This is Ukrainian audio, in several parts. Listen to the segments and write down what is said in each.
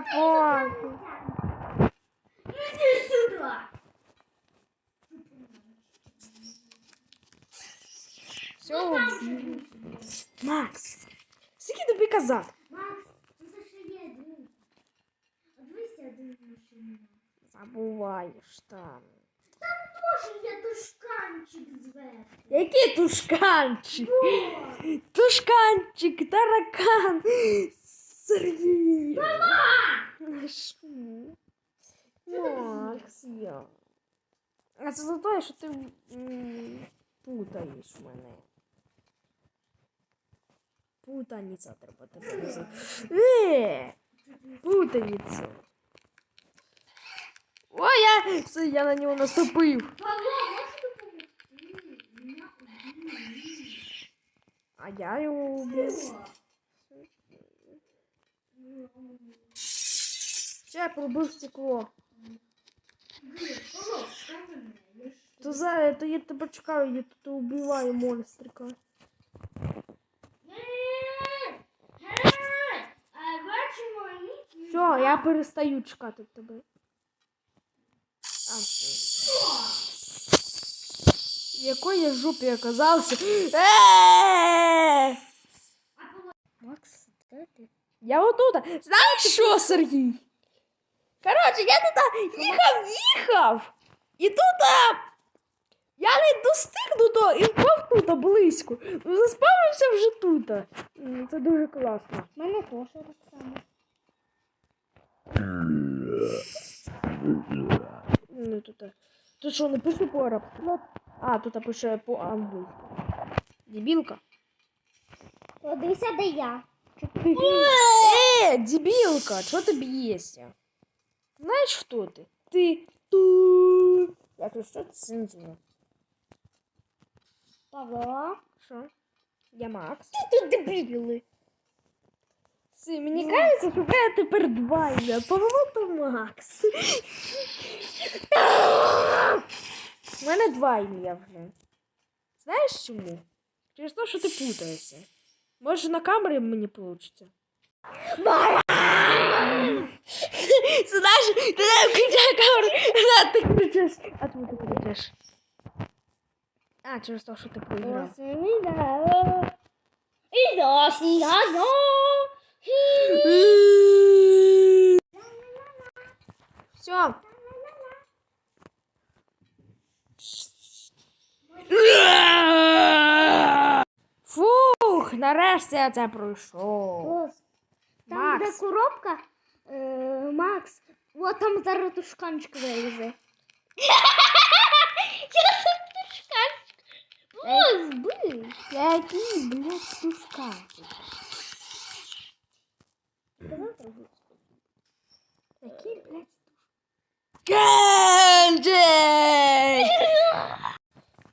Пофіг. Иди сюда. Все. Макс, скільки тобі казати? Макс, ну це ще є один. Дивися один машина. Забуваєш там. Тоже є тушканчик зверху. Який тушканчик? Тушканчик, таракан, Сергій. Шму. Макс, я. А це за те, що ти путаєш мене. Путаниця треба тебе називати. Е! Путаниця. Ой, я, це я на нього наступив. А я його убив. Ще я пробив стекло. То за то я тебе чекаю, я тут убиваю монстрика. Е, е? Все, я перестаю чекати тебе. А, в якої я жопі оказався? Е! Макс, де ти? Я отут. Знаєш що, Сергій? Коротше, я тут їхав, їхав. І тут а, я не достиг до того і впав тут близько. Ну, Заспавнився вже тут. Це дуже класно. У мене теж так само. Ну, тут. Тут що, не пише по арабськи? А, тут пише по англійськи. Дебілка. Подивися, де я. Е, дебілка, чого ти б'єшся? Знаєш, хто ти? Ти ту. Я тут що цинцину. Павло. Що? Я Макс. Тут дебіли. Си, мені кажеться, що мене тепер два ім'я. Павло та Макс. У мене два ім'я вже. Знаєш чому? Через те, що ти путаєшся. Може на камері мені вийде. Це знаєш, ти не включай камеру, а ти кричиш. А чому ти кричиш? А, через те, що ти проіграв. І досі я но. Все. Фух, нарешті я це пройшов. Там, Макс. де коробка, е, Макс, от там зараз тушканчик вилізе. Я тушканчик. О, збив. Який, блядь, тушканчик? Який, блядь, Кенджик!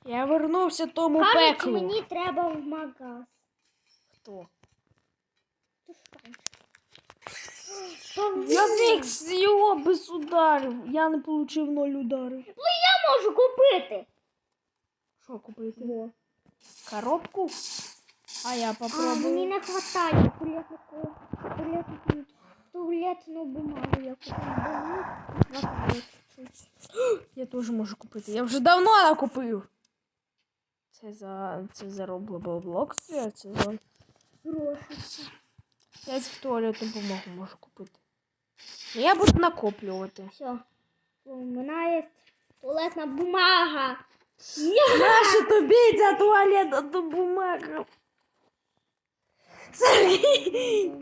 Я вернувся тому Кажуть, пеклу. мені треба в магаз. Хто? Тушканчик. Я зник його без ударів. Я не отримав ноль ударів. Я можу купити. Що купити? Коробку? А я А, попробую. мені не хватає туалетну, туалетну, туалетну бумагу. Я купила. Я теж можу купити. Я вже давно накупив. Це за це за Roblox, а це за Гроші. я в туалетну бумагу можу купити. Ну, Я буду накоплювати. Все. У мене є туалетна бумага. Наша тобі ця туалетна бумага. Сергій,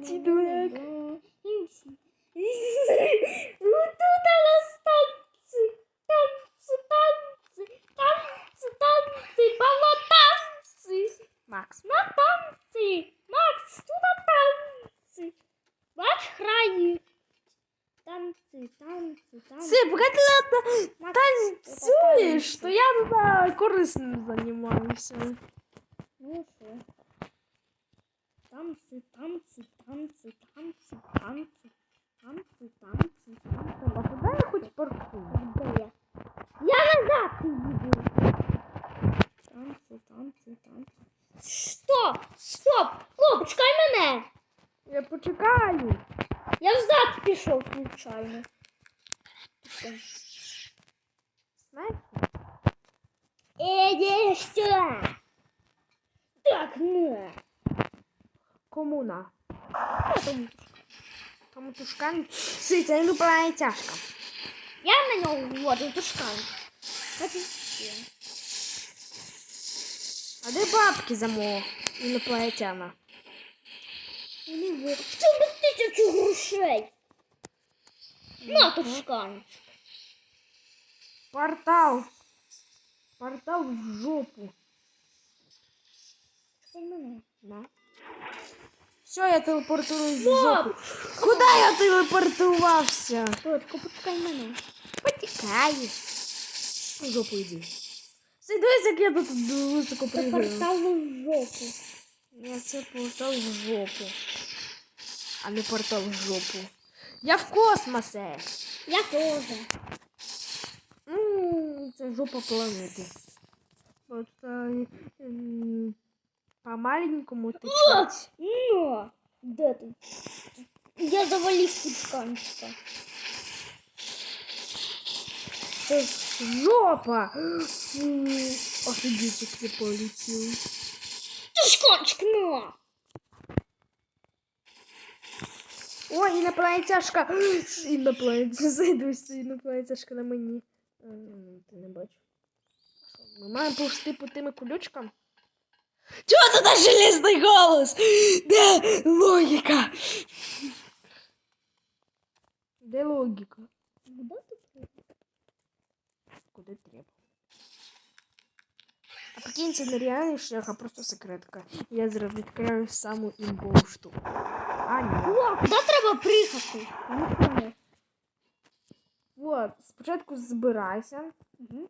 танці, танці. Си, поки ти на- Макс, танцюєш, то я туди корисним займаюся. Ну що? Танці, танці, танці, танці, танці, танці, танці, танці. А куди я хоч паркую? Де я? Я назад їду. Танці, танці, танці. Стоп! Стоп! Хлоп, чекай мене! Я почекаю. Я взад пішов случайно. Знаєш? Іди сюди. Так, на. Кому на? А, там Тому тушкан. Си, це не тяжко. Я на нього вводжу тушкан. Ході ще. А де бабки за мого інопланетяна? Вони ви. В цьому тисячу грошей. На тушкан. Портал. Портал в жопу. На. Все, я телепортуюсь в жопу. Куди я телепортувався? Точка, почекай мене. Потікай. В жопу йди. Си, дивись, як я тут високо Це пригаю. портал в жопу. Ні, це портал в жопу. А не портал в жопу. Я в космосі. Я теж. Ну, це жопа планети. Просто м, по-маленькому ти чуть. Ну, де ти? Я завалив тушканчика. Це жопа. М, Офігеть, як я полетів. Тушканчик, на. Ой, інопланетяшка. Інопланетяшка. Зайдусь, інопланетяшка на мені. Ти не бачиш. Ми маємо повсти по тими колючкам. Чого тут наш железний голос? Де логіка? Де логіка? Куди ти? Куди треба. А прикинь, це не реальний шлях, а просто секретка. Я зараз відкрию саму імбову штуку. А, ні. О, куди треба приїхати? Не знаю. Вот, спочатку збирайся. Угу.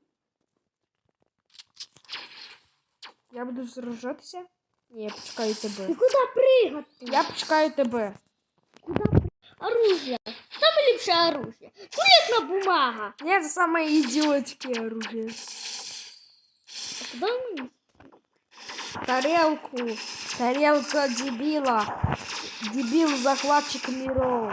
Я буду сражатися. Ні, я почекаю І тебе. куди пригати? Я почекаю тебе. Куди при... Оружие. Саме ліпше оружие. Туалетна бумага. Ні, це саме ідіотське оружие. А куди мені? Тарелку. Тарелка дебила. Дебил захватчик миров.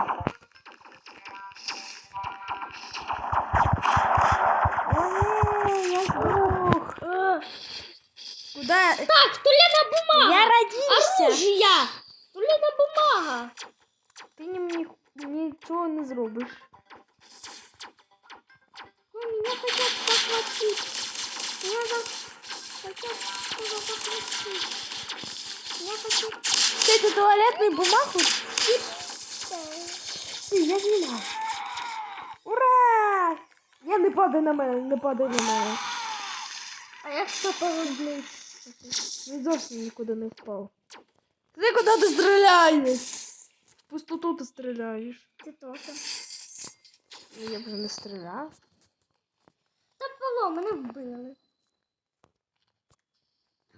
Куда? Так, туалетна бумага. Я родился. Оружие. Туалетна бумага. Ти ні, ні, нічого не зробиш. Ну, меня хотят захватить. Меня за... хотят что-то захватить. Меня хотят... Ти эту туалетную бумагу? Си, я знімав. Ура! Я не падай на мене, не падай на мене. А я что пороблю? Він зовсім нікуди не впав. Ти куди ти стріляєш? В пустоту ти стріляєш. Ты тоже. Ну, я вже не стріляв. Та було, мене вбили.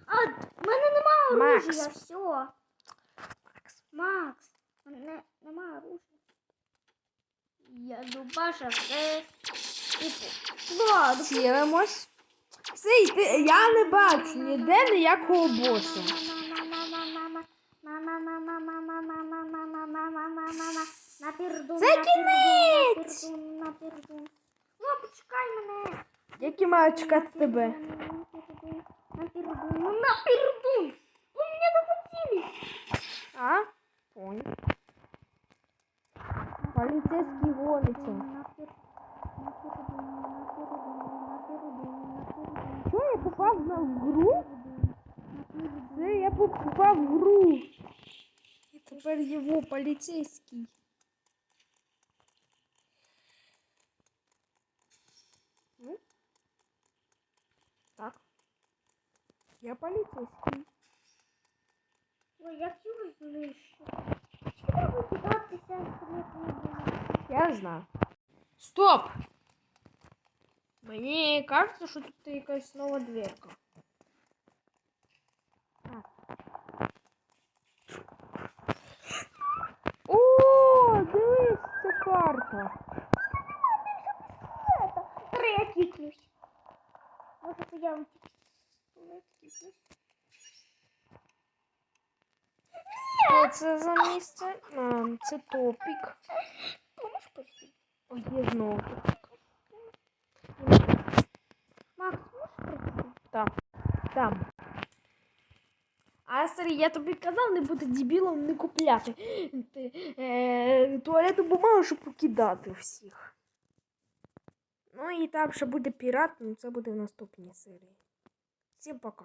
А, в мене нема Макс. оружия, все. Макс, Макс, в мене нема оружия. Я дубаша все. Ладно. Цілимось. Сей, ти, я не бачу ніде ніякого боса. Це кінець! Ну, почекай мене. Які маю чекати тебе? На пердун, ну на пердун. Вы меня захватили. А? Понял. Поліцейський гониться. попав на в гру? На пердун. Це я попав в гру. І тепер його поліцейський. Ну? Так. Я поліцейський. Ой, як його знищу. Треба кидатися Я знаю. Стоп! Мені кажется, що тут якась нова дверка. Так. О, дивись, це карта. Три я кікнусь. Може, то я вам кікнусь. Що це за місце? А, це топік. Ой, є знову. Там. А Сергій, я тобі казав, не бути дебілом, не купляти ти, е, туалетну бумагу, щоб покидати всіх. Ну і там ще буде пірат, ну це буде в наступній серії. Всім пока.